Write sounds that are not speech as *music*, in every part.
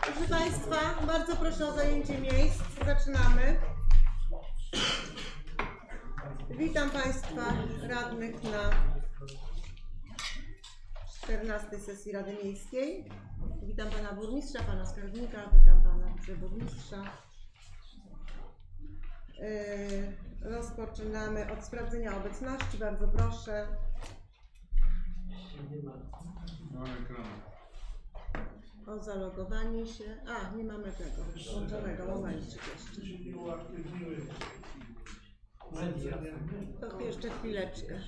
Proszę Państwa, bardzo proszę o zajęcie miejsc. Zaczynamy. Witam Państwa radnych na 14 sesji Rady Miejskiej. Witam Pana Burmistrza, Pana Skarbnika, witam Pana Wiceburmistrza. Yy, Rozpoczynamy od sprawdzenia obecności. Bardzo proszę. O zalogowanie się. A, nie mamy tego włączonego. Momencik jeszcze. To jeszcze chwileczkę.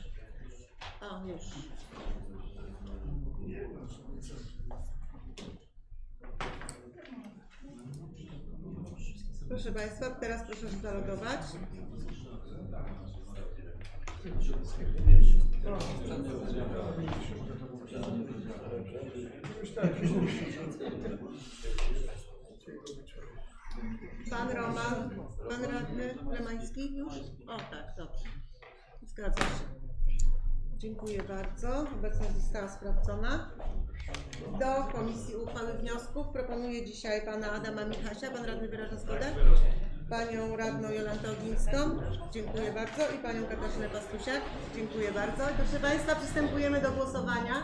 O, już. Proszę Państwa, teraz proszę się zalogować. Pan Roman, pan radny Lemański już? O tak, dobrze. Zgadza się. Dziękuję bardzo. Obecność została sprawdzona. Do Komisji Uchwały Wniosków proponuję dzisiaj pana Adama Michasia. Pan radny wyraża zgodę? Panią radną Jolantę Ogińską. Dziękuję bardzo. I panią Katarzynę Pastusiak. Dziękuję bardzo. I proszę Państwa, przystępujemy do głosowania.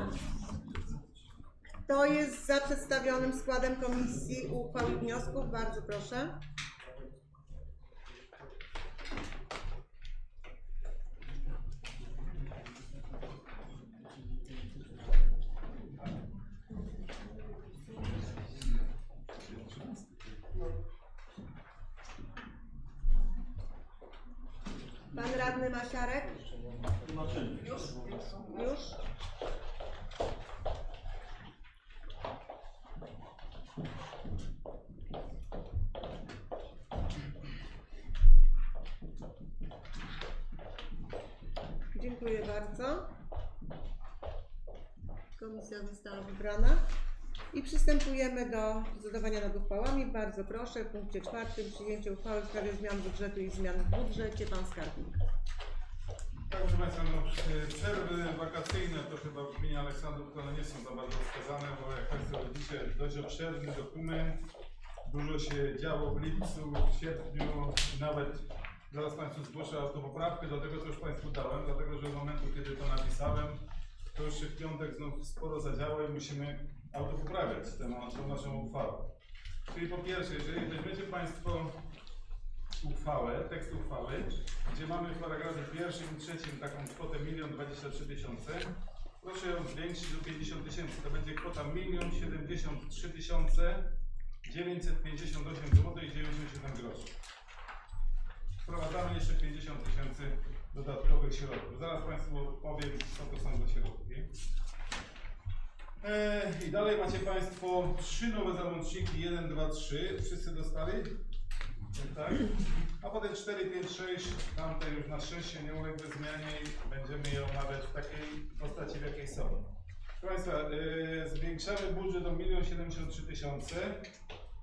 Kto jest za przedstawionym składem Komisji Uchwały Wniosków? Bardzo proszę. Pan radny Masiarek? Już? Dziękuję bardzo. Komisja została wybrana. I przystępujemy do zadawania nad uchwałami. Bardzo proszę, w punkcie czwartym przyjęcie uchwały w sprawie zmian budżetu i zmian w budżecie. Pan skarbnik. Proszę Państwa, no, przerwy wakacyjne to chyba w gminie Aleksandrów to nie są za bardzo wskazane, bo jak Państwo widzicie, dość obszerny dokument, dużo się działo w lipcu, w sierpniu, nawet zaraz Państwu zgłoszę autopoprawkę do tego, co już Państwu dałem, dlatego że od momentu, kiedy to napisałem, to już się w piątek znów sporo zadziało i musimy autopoprawiać tę, tą naszą uchwałę. Czyli po pierwsze, jeżeli weźmiecie Państwo uchwałę, tekst uchwały, gdzie mamy w paragrafie pierwszym i trzecim taką kwotę 1 23 tysiące. Proszę ją zwiększyć do 50 tysięcy. To będzie kwota 1 73 tysiące 958 zł i 97 groszy. Wprowadzamy jeszcze 50 tysięcy dodatkowych środków. Zaraz Państwu powiem, co to są za środki. Eee, I dalej macie Państwo trzy nowe załączniki 1, 2, 3. Wszyscy dostali? Tak? A potem 4, 5, 6, tamte już na szczęście nie uległy zmianie i będziemy je omawiać w takiej postaci, w jakiej są. Proszę Państwa, yy, zwiększamy budżet o 1 73 tysiące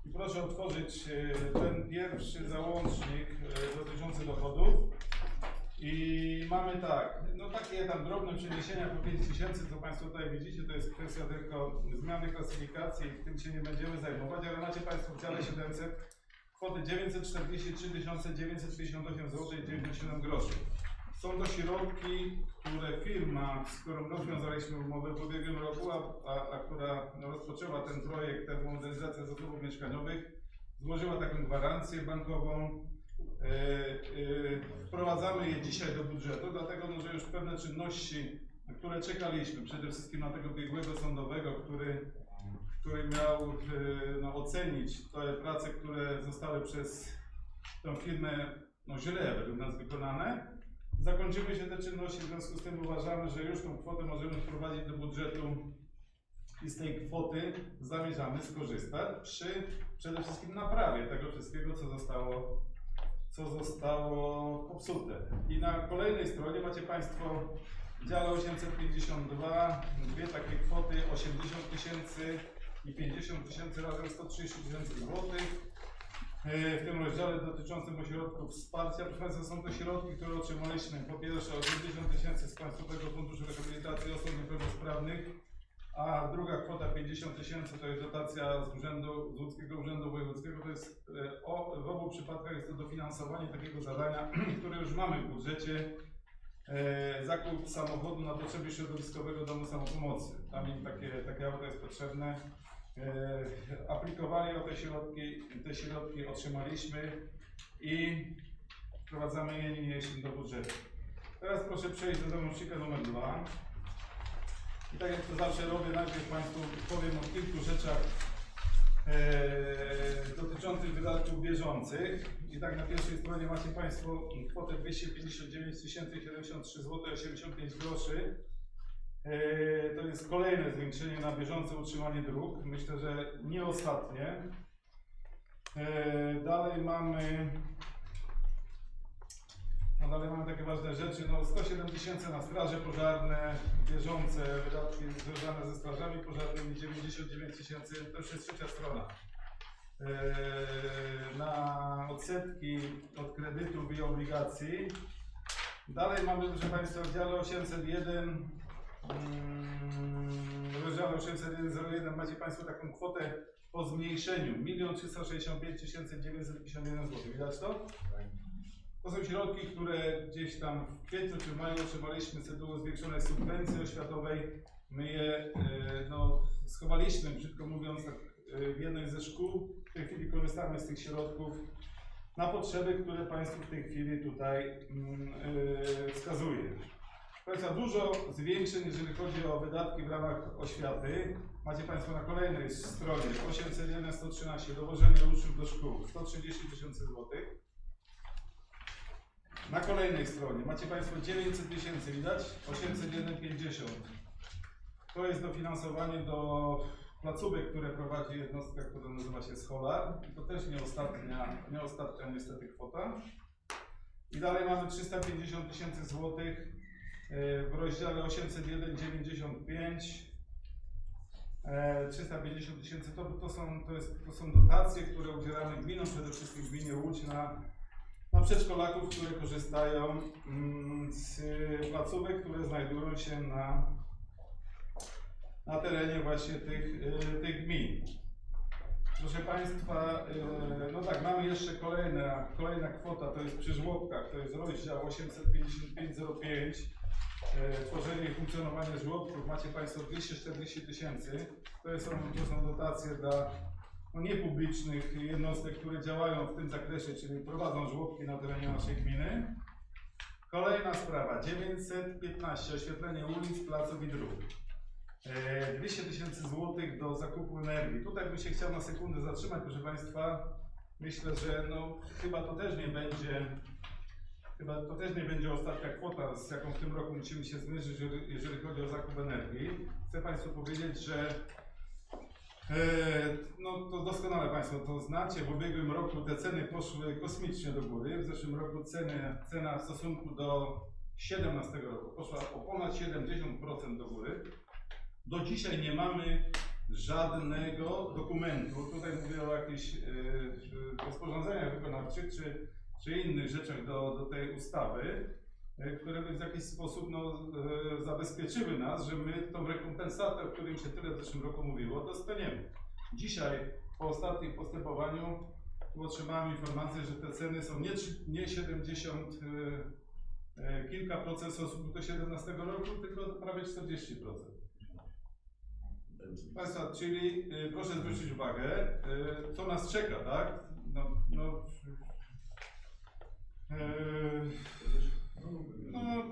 i proszę otworzyć yy, ten pierwszy załącznik yy, dotyczący dochodów. I mamy tak, no takie tam drobne przeniesienia po 5 tysięcy, co Państwo tutaj widzicie, to jest kwestia tylko zmiany klasyfikacji, tym się nie będziemy zajmować, ale macie Państwo w dziale 700 kwoty 943 958 zł i 97 groszy. Są to środki, które firma, z którą rozwiązaliśmy umowę w ubiegłym roku, a, a, a która rozpoczęła ten projekt termomodernizacji zasobów mieszkaniowych, złożyła taką gwarancję bankową. E, e, wprowadzamy je dzisiaj do budżetu, dlatego no, że już pewne czynności, na które czekaliśmy, przede wszystkim na tego biegłego sądowego, który który miał e, no, ocenić te prace, które zostały przez tę firmę no, źle według nas wykonane. Zakończyły się te czynności, w związku z tym uważamy, że już tą kwotę możemy wprowadzić do budżetu i z tej kwoty zamierzamy skorzystać przy przede wszystkim naprawie tego wszystkiego, co zostało, co zostało popsute. I na kolejnej stronie macie Państwo dziale 852 dwie takie kwoty 80 tysięcy i 50 tysięcy razem 130 tysięcy złotych. E, W tym rozdziale dotyczącym ośrodków wsparcia, proszę Państwa, są to środki, które otrzymaliśmy po pierwsze 80 tysięcy z Państwowego Funduszu Rehabilitacji Osób Niepełnosprawnych, a druga kwota 50 tysięcy to jest dotacja z urzędu, z Łódzkiego Urzędu Wojewódzkiego. To jest e, o, w obu przypadkach jest to dofinansowanie takiego zadania, *clears throat* które już mamy w budżecie. E, zakup samochodu na potrzeby środowiskowego domu samopomocy. Tam im takie, takie auto jest potrzebne. E, aplikowali o te środki, te środki otrzymaliśmy i wprowadzamy je niniejszym do budżetu. Teraz proszę przejść do załącznika numer 2. I tak jak to zawsze robię, najpierw Państwu powiem o kilku rzeczach e, dotyczących wydatków bieżących. I tak na pierwszej stronie macie Państwo kwotę 259 073 zł 85 groszy. E, To jest kolejne zwiększenie na bieżące utrzymanie dróg. Myślę, że nie ostatnie. E, Dalej mamy no dalej mamy takie ważne rzeczy, no 107 tysięcy na straże pożarne, bieżące wydatki związane ze strażami pożarnymi, 99 tysięcy, to już jest trzecia strona. Eee, na odsetki od kredytów i obligacji. Dalej mamy, proszę Państwa, w dziale 801, w rozdziale 801 macie Państwo taką kwotę po zmniejszeniu, 1 365 951 zł. Widać to? To są środki, które gdzieś tam w kwietniu czy w maju otrzymaliśmy z tytułu zwiększonej subwencji oświatowej. My je e, no, schowaliśmy, brzydko mówiąc, tak, e, w jednej ze szkół. W tej chwili korzystamy z tych środków na potrzeby, które Państwu w tej chwili tutaj mm, e, wskazuję. Państwa, dużo zwiększeń, jeżeli chodzi o wydatki w ramach oświaty. Macie Państwo na kolejnej stronie 801 113 dowożenie uczniów do szkół 130 tysięcy złotych. Na kolejnej stronie macie Państwo 900 tysięcy, widać? 801,50. To jest dofinansowanie do placówek, które prowadzi jednostka, która nazywa się Scholar. I to też nie ostatnia, nie ostatnia niestety kwota. I dalej mamy 350 tysięcy złotych w rozdziale 801,95. E, 350 tysięcy to, to, są, to, jest, to są dotacje, które udzielamy gminom, przede wszystkim gminie Łódź na na przedszkolaków, które korzystają mm, z placówek, które znajdują się na, na terenie właśnie tych, y, tych gmin. Proszę Państwa, no tak, mamy jeszcze kolejna, kolejna kwota, to jest przy żłobkach, to jest rozdział 85505, y, tworzenie i funkcjonowanie żłobków, macie Państwo 240 tysięcy, to są, to są dotacje dla no, niepublicznych jednostek, które działają w tym zakresie, czyli prowadzą żłobki na terenie naszej gminy. Kolejna sprawa, 915, oświetlenie ulic, placów i dróg. E, 200 tysięcy złotych do zakupu energii. Tutaj bym się chciał na sekundę zatrzymać, proszę Państwa. Myślę, że no, chyba to też nie będzie, chyba to też nie będzie ostatnia kwota, z jaką w tym roku musimy się zmierzyć, jeżeli, chodzi o zakup energii. Chcę Państwu powiedzieć, że E, No to doskonale Państwo to znacie. W ubiegłym roku te ceny poszły kosmicznie do góry. W zeszłym roku ceny, cena w stosunku do 2017 roku poszła o ponad 70% do góry. Do dzisiaj nie mamy żadnego dokumentu. Tutaj mówię o jakichś e, rozporządzeniach wykonawczych czy, czy innych rzeczach do, do tej ustawy, e, które by w jakiś sposób no, e, zabezpieczyły nas, że my tą rekompensatę, o którym się tyle w zeszłym roku mówiło, dostaniemy. Dzisiaj, po ostatnim postępowaniu, otrzymałem informację, że te ceny są nie, nie 70 e, kilka procent stosunku do 2017 roku, tylko prawie 40%. Państwa, czyli proszę zwrócić uwagę, co nas czeka, tak? No, no, no,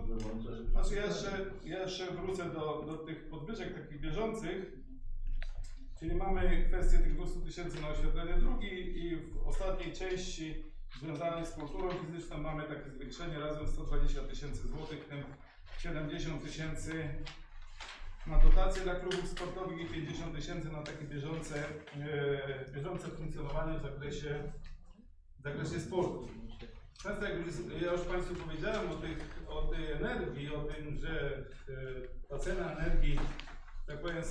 znaczy ja jeszcze, ja jeszcze wrócę do, do tych podwyżek takich bieżących, czyli mamy kwestię tych 200 tysięcy na oświetlenie drugi i w ostatniej części związanej z kulturą fizyczną mamy takie zwiększenie razem 120 tysięcy złotych, w tym 70 tysięcy na dotacje dla klubów sportowych i 50 tysięcy na takie bieżące, e, bieżące funkcjonowanie w zakresie, w zakresie sportu. Często jak już, ja już Państwu powiedziałem o, tych, o tej energii, o tym, że e, ta cena energii, tak powiem,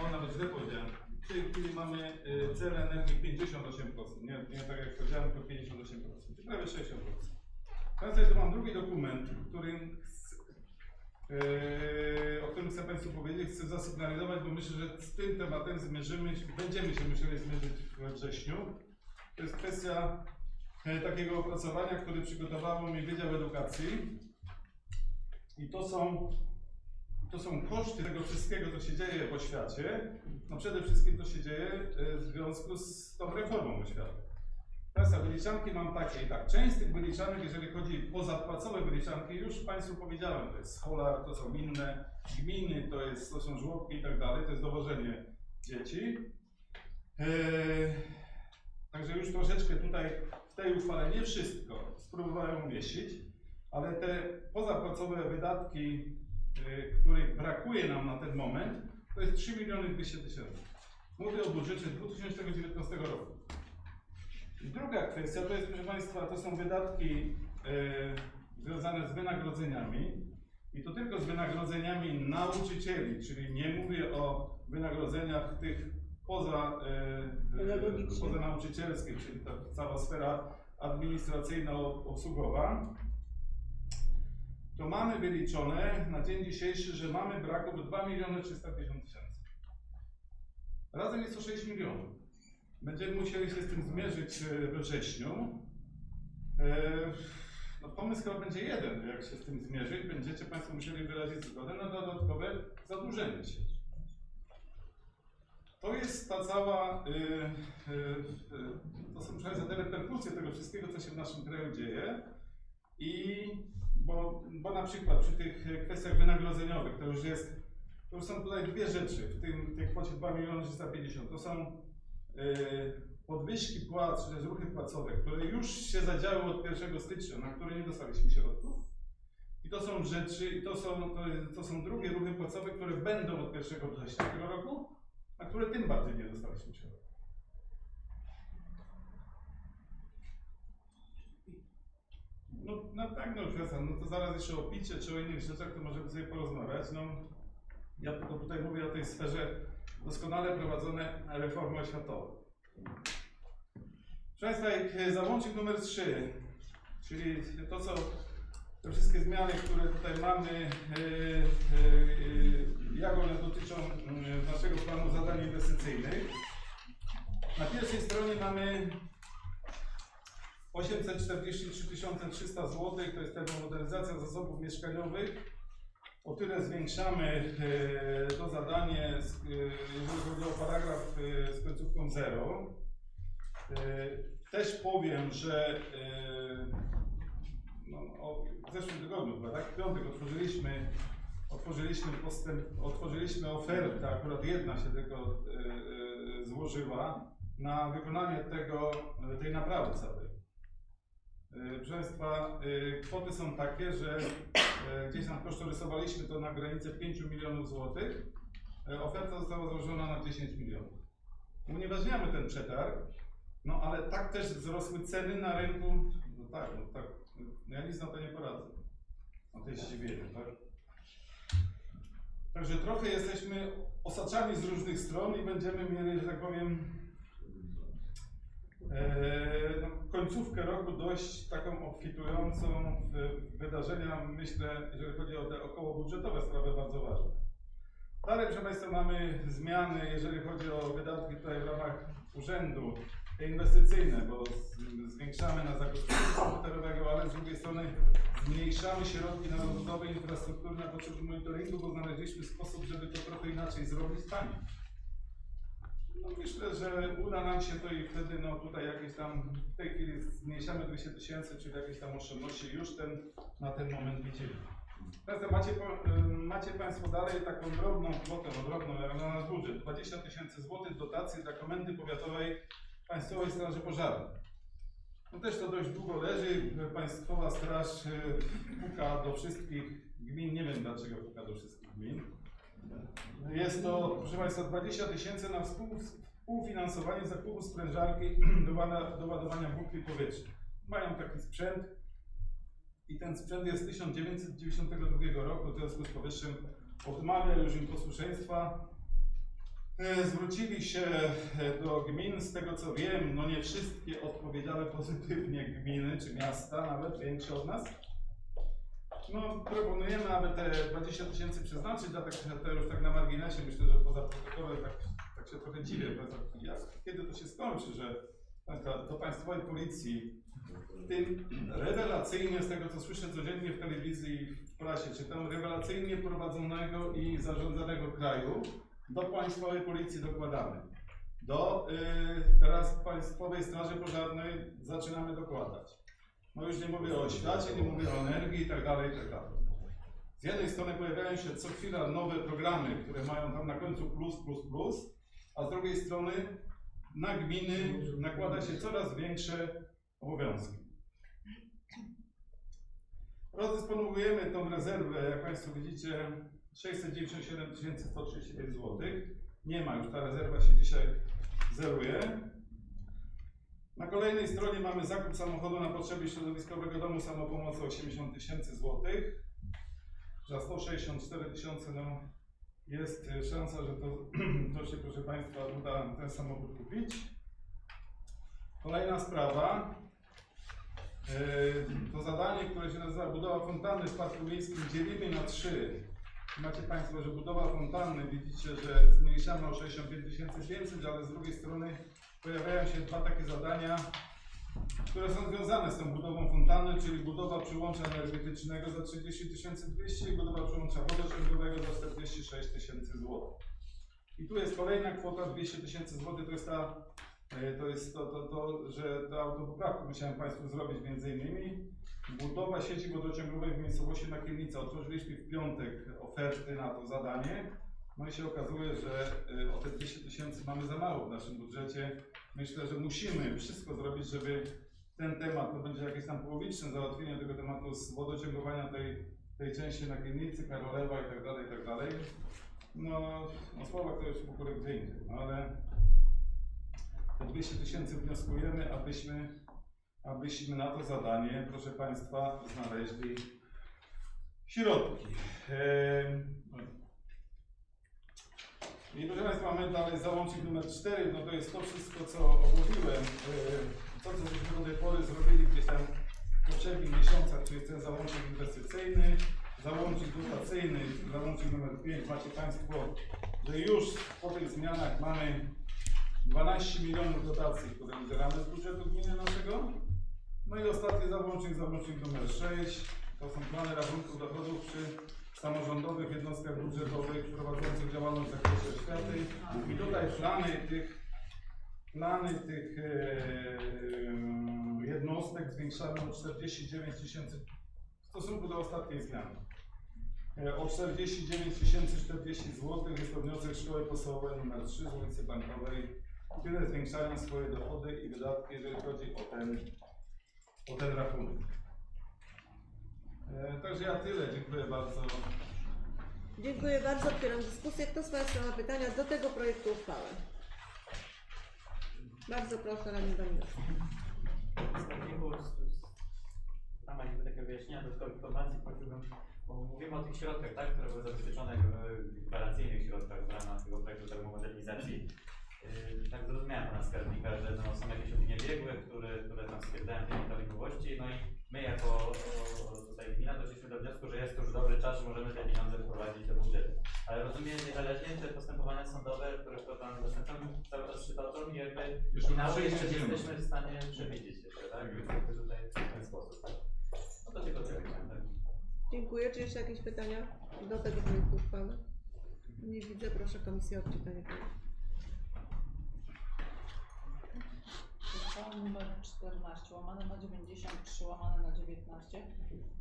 o nawet źle powiedziałem, w tej chwili mamy e, cenę energii 58%, nie, nie tak jak powiedziałem, tylko 58%, czyli prawie 60%. Teraz ja tu mam drugi dokument, którym yy, o którym chcę Państwu powiedzieć, chcę zasygnalizować, bo myślę, że z tym tematem zmierzymy, będziemy się musieli zmierzyć we wrześniu. To jest kwestia e, takiego opracowania, które przygotowało mi Wydział Edukacji. I to są, to są koszty tego wszystkiego, co się dzieje w oświacie. No przede wszystkim to się dzieje e, w związku z tą reformą oświaty. Teraz wyliczanki mam takie i tak. Część z tych wyliczanek, jeżeli chodzi o zapłacowe wyliczanki, już Państwu powiedziałem, to jest scholar, to są inne gminy, to, jest, to są żłobki i tak dalej, to jest dowożenie dzieci. Eee, także już troszeczkę tutaj w tej uchwale nie wszystko spróbowałem umieścić, ale te pozapłacowe wydatki, e, których brakuje nam na ten moment, to jest 3 miliony 200 tysięcy. Mówię o budżecie 2019 roku. Druga kwestia to jest, proszę Państwa, to są wydatki e, związane z wynagrodzeniami i to tylko z wynagrodzeniami nauczycieli, czyli nie mówię o wynagrodzeniach tych poza, e, e, poza nauczycielskich, czyli ta cała sfera administracyjno-obsługowa. To mamy wyliczone na dzień dzisiejszy, że mamy braków 2 miliony 350 tysięcy. Razem jest to 6 milionów. Będziemy musieli się z tym zmierzyć e, we wrześniu. No, pomysł chyba będzie jeden, jak się z tym zmierzyć. Będziecie Państwo musieli wyrazić zgodę na dodatkowe zadłużenie się. To jest ta cała, y, y, y, to są Państwa, te reperkusje tego wszystkiego, co się w naszym kraju dzieje. I bo, bo na przykład przy tych kwestiach wynagrodzeniowych to już jest, to już są tutaj dwie rzeczy w tym tej kwocie 2 miliony 350. To są y, podwyżki płac, czy też ruchy płacowe, które już się zadziały od 1 stycznia, na które nie dostaliśmy środków. I to są rzeczy, i to są, to, to są drugie ruchy płacowe, które będą od 1 września tego roku, na które tym bardziej nie dostaliśmy środków. No, no tak, no kwestia, no to zaraz jeszcze o picie czy o innych rzeczach, to możemy sobie porozmawiać. No, ja tylko tutaj mówię o tej sferze doskonale prowadzonej reformy oświatowej. Proszę Państwa, jak załącznik numer 3, czyli to, co te wszystkie zmiany, które tutaj mamy, e, e, e, jak one dotyczą naszego planu zadań inwestycyjnych. Na pierwszej stronie mamy 843 300 zł, to jest termomodernizacja zasobów mieszkaniowych. O tyle zwiększamy to zadanie, jeżeli chodzi o paragraf z końcówką 0. E, Też powiem, że no, o, w zeszłym tygodniu, chyba, tak? W piątek otworzyliśmy, otworzyliśmy, postęp, otworzyliśmy ofertę, akurat jedna się tylko e, e, złożyła, na wykonanie tego, tej naprawy całej. E, Proszę Państwa, e, kwoty są takie, że e, gdzieś tam kosztorysowaliśmy to na granicę 5 milionów złotych. Oferta została złożona na 10 milionów. Unieważniamy ten przetarg, no ale tak też wzrosły ceny na rynku. No tak, no tak. No ja nic na to nie poradzę. To jest zdziwienie, tak? Także trochę jesteśmy osaczani z różnych stron i będziemy mieli, że tak powiem, e, no, końcówkę roku dość taką obfitującą w wydarzenia, myślę, jeżeli chodzi o te okołobudżetowe sprawy bardzo ważne. Dalej, proszę Państwa, mamy zmiany, jeżeli chodzi o wydatki tutaj w ramach urzędu, inwestycyjne, bo zwiększamy na sprzętu komputerowego, ale z drugiej strony zmniejszamy środki na rozbudowę infrastruktury na potrzeby monitoringu, bo znaleźliśmy sposób, żeby to trochę inaczej zrobić taniej. No myślę, że uda nam się to i wtedy no tutaj jakieś tam, w tej chwili zmniejszamy 200 tysięcy, czyli jakieś tam oszczędności już ten, na ten moment widzimy. Teraz macie, y, macie Państwo dalej taką drobną kwotę, no drobną, na nasz budżet, 20 tysięcy złotych dotacji dla Komendy Powiatowej Państwowej Straży Pożarnej. No też to dość długo leży, Państwowa Straż y, puka do wszystkich gmin, nie wiem dlaczego puka do wszystkich gmin. Jest to, proszę Państwa, 20 tysięcy na współ, współfinansowanie zakupu sprężarki *clears throat* do ładowania butli powietrznych. Mają taki sprzęt i ten sprzęt jest z 1992 roku, w związku z powyższym odmawia już im posłuszeństwa. E, Zwrócili się e, do gmin, z tego co wiem, no nie wszystkie odpowiedziały pozytywnie gminy czy miasta, nawet większe od nas. No, proponujemy, aby te 20 tysięcy przeznaczyć, dla tak, to już tak na marginesie, myślę, że poza protokołem tak, tak się trochę dziwię, bo kiedy to się skończy, że do Państwowej Policji w tym rewelacyjnie, z tego co słyszę codziennie w telewizji i w prasie, czytam, rewelacyjnie prowadzonego i zarządzanego kraju do Państwowej Policji dokładamy. Do y, teraz Państwowej Straży Pożarnej zaczynamy dokładać. No już nie mówię o oświacie, nie mówię o energii i tak dalej, i tak dalej. Z jednej strony pojawiają się co chwila nowe programy, które mają tam na końcu plus, plus, plus, a z drugiej strony na gminy nakłada się coraz większe obowiązki. Rozdysponowujemy tą rezerwę, jak Państwo widzicie, 697 135 zł. Nie ma już, ta rezerwa się dzisiaj zeruje. Na kolejnej stronie mamy zakup samochodu na potrzeby środowiskowego domu samopomocy 80 tysięcy złotych. Za 164 tysiące no, jest szansa, że to, *clears throat* to się proszę Państwa uda ten samochód kupić. Kolejna sprawa. E, To zadanie, które się nazywa budowa fontanny w Parku Miejskim dzielimy na trzy. Macie Państwo, że budowa fontanny, widzicie, że zmniejszamy o 65 500, ale z drugiej strony pojawiają się dwa takie zadania, które są związane z tą budową fontanny, czyli budowa przyłącza energetycznego za 30 200 i budowa przyłącza wodociągowego za 46 tysięcy złotych. I tu jest kolejna kwota 200 tysięcy złotych, to jest ta, e, to jest to, to, to, że tę autopoprawkę musiałem Państwu zrobić między innymi. Budowa sieci wodociągowej w miejscowości Nakielnica. Otworzyliśmy w piątek oferty na to zadanie. No i się okazuje, że e, o te 200 tysięcy mamy za mało w naszym budżecie. Myślę, że musimy wszystko zrobić, żeby ten temat, to będzie jakieś tam połowiczne załatwienie tego tematu z wodociągowania tej, tej części Nakielnicy, Karolewa i tak dalej, i tak dalej. No, no słowach to już ogóle gdzie indziej, no ale te 200 tysięcy wnioskujemy, abyśmy, abyśmy na to zadanie, proszę Państwa, znaleźli środki. I proszę Państwa, mamy dalej załącznik numer 4, no to jest to wszystko, co omówiłem, to co do tej pory zrobili gdzieś tam w poprzednich miesiącach, czyli ten załącznik inwestycyjny, załącznik dotacyjny, załącznik numer 5, macie Państwo, że już po tych zmianach mamy 12 milionów dotacji, które wybieramy z budżetu gminy naszego. No i ostatni załącznik, załącznik numer 6, to są plany rachunków dochodów przy samorządowych jednostkach budżetowych prowadzących działalność w zakresie oświaty. I tutaj plany tych, plany tych e, jednostek zwiększamy o 49 tysięcy w stosunku do ostatniej zmiany. E, O 49 040 zł jest to wniosek Szkoły Podstawowej nr 3 z ulicy Bankowej, które zwiększają swoje dochody i wydatki, jeżeli chodzi o ten, o ten rachunek. E, Także ja tyle, dziękuję bardzo. Dziękuję bardzo. Otwieram dyskusję. Kto z Państwa ma pytania do tego projektu uchwały? Bardzo proszę, Radny Dominowski. Ramach jakby takiego wyjaśnienia, dodatkowych informacji prosiłbym, bo mówimy o tych środkach, tak, które były zabezpieczone w gwarancyjnych środkach w ramach tego projektu termomodernizacji. Yy, Tak zrozumiałem pana skarbnika, że no, są jakieś opinie biegłe, które, które tam stwierdzają te nieprawidłowości, no i my jako o, tutaj gmina doszliśmy do wniosku, że jest to już dobry czas, że możemy te pieniądze wprowadzić do budżetu. Ale rozumiem, niezależnie te postępowania sądowe, które to pan dostępem cały czas przytoczą i jakby muszę jeszcze nie jesteśmy w stanie przewidzieć jeszcze, tak? Więc jakby tutaj w ten sposób. No to tylko tyle chciałem tak. Dziękuję. Czy jeszcze jakieś pytania do tego projektu uchwały? Nie widzę. Proszę Komisję o odczytanie projektu. Uchwała nr 14 łamane na 93 łamane na 19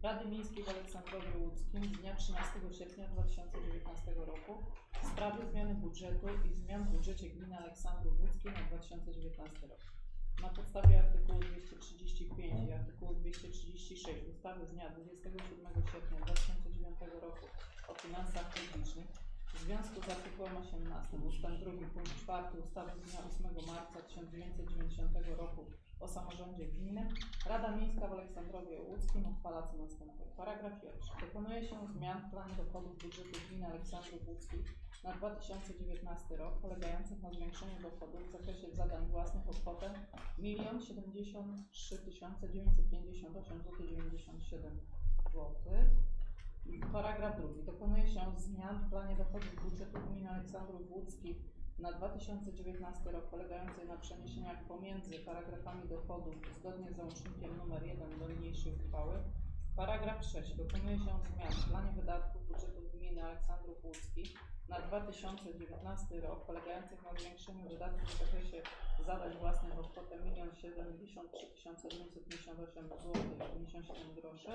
Rady Miejskiej w Aleksandrowie Łódzkim z dnia 13 sierpnia 2019 roku w sprawie zmiany budżetu i zmian w budżecie gminy Aleksandrów Łódzkiej na 2019 rok. Na podstawie artykułu 235 i artykułu 236 ustawy z dnia 27 sierpnia 2009 roku o finansach publicznych w związku z artykułem 18 ust. 2 punkt 4 ustawy z dnia 8 marca 1990 roku o samorządzie gminy, Rada Miejska w Aleksandrowie Łódzkim uchwala co następuje. Paragraf pierwszy. Dokonuje się zmian w planie dochodów budżetu gminy Aleksandrów Łódzkich na 2019 rok polegających na zwiększeniu dochodów w zakresie zadań własnych o kwotę 1 073 958 zł 97 zł Paragraf drugi. Dokonuje się zmian w planie dochodów budżetu gminy Aleksandrów Łódzki na 2019 rok polegającej na przeniesieniach pomiędzy paragrafami dochodów zgodnie z załącznikiem nr 1 do niniejszej uchwały. Paragraf trzeci. Dokonuje się zmian w planie wydatków budżetu gminy Aleksandrów Łódzki na 2019 rok polegających na zwiększeniu wydatków w zakresie zadań własnych o kwotę 1 073 958 zł 57 groszy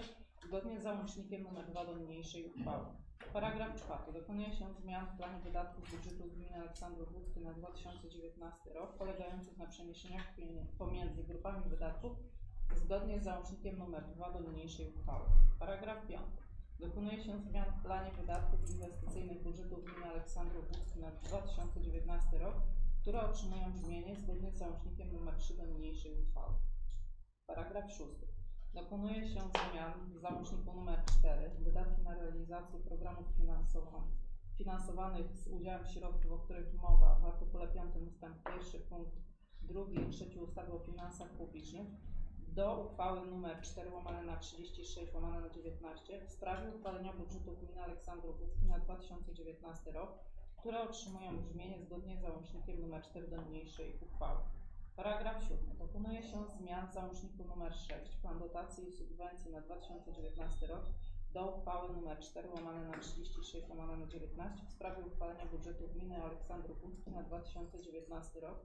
zgodnie z załącznikiem nr 2 do niniejszej uchwały. Paragraf czwarty. Dokonuje się zmian w planie wydatków budżetu gminy Aleksandrów Łódzki na 2019 rok polegających na przeniesieniach pomiędzy grupami wydatków zgodnie z załącznikiem nr 2 do niniejszej uchwały. Paragraf piąty. Dokonuje się zmian w planie wydatków inwestycyjnych budżetu gminy Aleksandrów Łódzki na 2019 rok, które otrzymują brzmienie zgodnie z załącznikiem nr 3 do niniejszej uchwały. Paragraf szósty. Dokonuje się zmian w załączniku nr 4 wydatki na realizację programów finansowanych, finansowanych z udziałem środków, o których mowa w artykule 5 ustęp 1 punkt 2 i 3 ustawy o finansach publicznych do uchwały nr 4 łamane na 36 łamane na 19 w sprawie uchwalenia budżetu gminy Aleksandrów Łódzki na 2019 rok, które otrzymują brzmienie zgodnie z załącznikiem nr 4 do niniejszej uchwały. Paragraf 7. Dokonuje się zmian w załączniku nr 6 Plan dotacji i subwencji na 2019 rok do uchwały nr 4 łamane na 36 łamane na 19 w sprawie uchwalenia budżetu gminy Aleksandrów Łódzki na 2019 rok,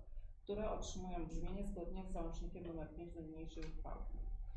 które otrzymują brzmienie zgodnie z załącznikiem nr 5 do niniejszej uchwały.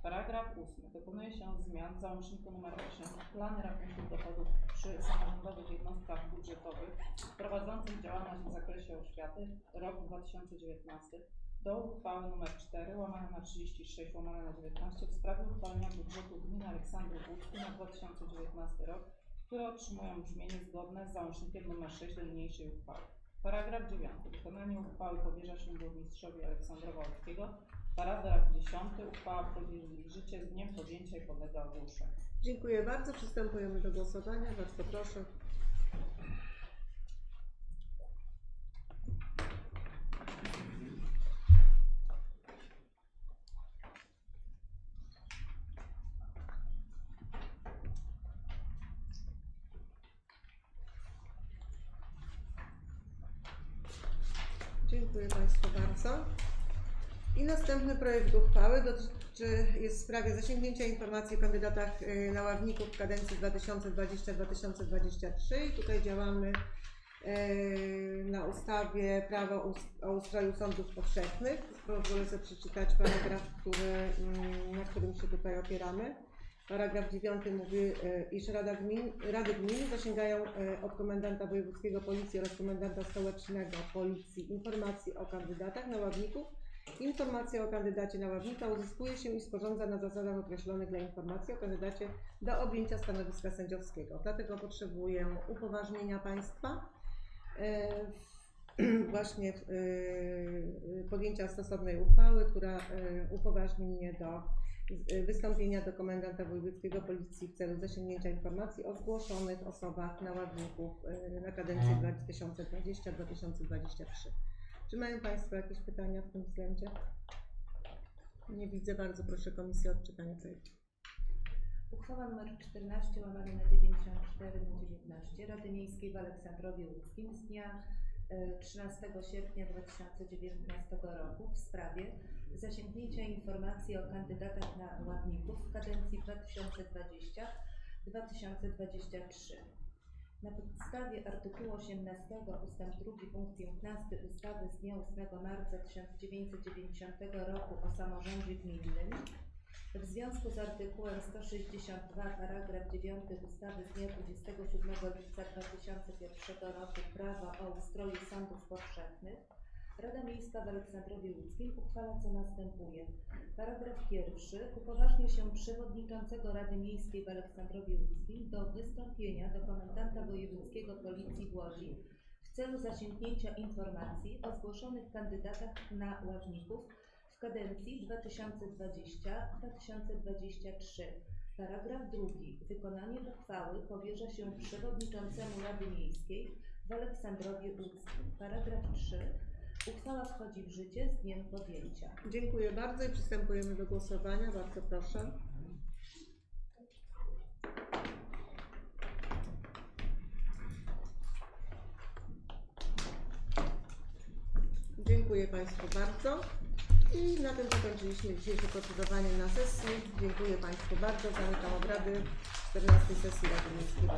Paragraf 8. Dokonuje się zmian w załączniku nr 8 Plany rachunków dochodów przy samorządowych jednostkach budżetowych prowadzących działalność w zakresie oświaty rok 2019 do uchwały nr 4 łamane na 36 łamane na 19 w sprawie uchwalenia budżetu gminy Aleksandrów Łódzki na 2019 rok, które otrzymują brzmienie zgodne z załącznikiem nr 6 do niniejszej uchwały. Paragraf 9. Wykonanie uchwały powierza się burmistrzowi Aleksandrowa Łódzkiego. Paragraf 10. Uchwała wchodzi w życie z dniem podjęcia i podlega ogłoszeniu. Dziękuję bardzo. Przystępujemy do głosowania. Bardzo proszę. Dziękuję Państwu bardzo. I następny projekt uchwały dotyczy, jest w sprawie zasięgnięcia informacji o kandydatach y, na ławników kadencji 2020-2023 i tutaj działamy y, na ustawie prawo o ustroju sądów powszechnych. Pozwolę sobie przeczytać paragraf, który, mm, na którym się tutaj opieramy. Paragraf 9 mówi, y, iż Rada Gmin, Rady Gmin zasięgają od komendanta wojewódzkiego policji oraz komendanta stołecznego policji informacji o kandydatach na ławników Informacja o kandydacie na ławnika uzyskuje się i sporządza na zasadach określonych dla informacji o kandydacie do objęcia stanowiska sędziowskiego. Dlatego potrzebuję upoważnienia państwa e, *clears throat* właśnie e, podjęcia stosownej uchwały, która e, upoważni mnie do wystąpienia do komendanta wojewódzkiego policji w celu zasięgnięcia informacji o zgłoszonych osobach na ławników na kadencję 2020-2023. Czy mają Państwo jakieś pytania w tym względzie? Nie widzę. Bardzo proszę Komisję o odczytanie projektu. Uchwała nr 14 łamane na 94 na 19 Rady Miejskiej w Aleksandrowie Łódzkim z dnia e, 13 sierpnia 2019 roku w sprawie zasięgnięcia informacji o kandydatach na ławników w kadencji 2020-2023. Na podstawie artykułu 18 ust. 2 punkt 15 ustawy z dnia 8 marca 1990 roku o samorządzie gminnym w związku z artykułem 162 paragraf 9 ustawy z dnia 27 lipca 2001 roku Prawa o ustroju sądów powszechnych Rada Miejska w Aleksandrowie Łódzkim uchwala co następuje. Paragraf pierwszy upoważnia się przewodniczącego Rady Miejskiej w Aleksandrowie Łódzkim do wystąpienia do komendanta wojewódzkiego Policji w Łodzi w celu zasięgnięcia informacji o zgłoszonych kandydatach na ławników w kadencji 2020-2023. Paragraf drugi. Wykonanie uchwały powierza się przewodniczącemu Rady Miejskiej w Aleksandrowie Łódzkim. Paragraf 3. Uchwała wchodzi w życie z dniem podjęcia. Dziękuję bardzo i przystępujemy do głosowania. Bardzo proszę. Dziękuję Państwu bardzo. I na tym zakończyliśmy dzisiejsze procedowanie na sesji. Dziękuję Państwu bardzo. Zamykam obrady 14 sesji Rady Miejskiej